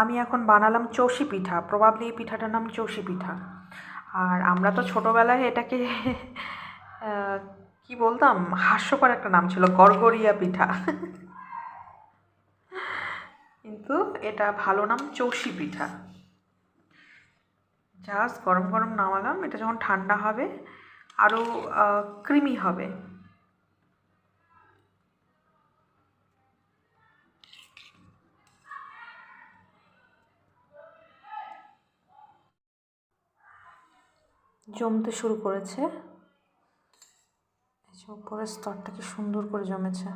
আমি এখন বানালাম চৌষি পিঠা। প্রবাবলি এই পিঠাটার নাম চৌষি পিঠা। আর আমরা তো ছোটোবেলায় এটাকে কি বলতাম? হাস্যকর একটা নাম ছিল, গড়গড়িয়া পিঠা। কিন্তু এটা ভালো নাম চৌষি পিঠা। জাস্ট গরম গরম নামালাম, এটা যখন ঠান্ডা হবে আরও ক্রিমি হবে। জমতে শুরু করেছে। এই যে উপরের স্তরটা কি সুন্দর করে জমেছে।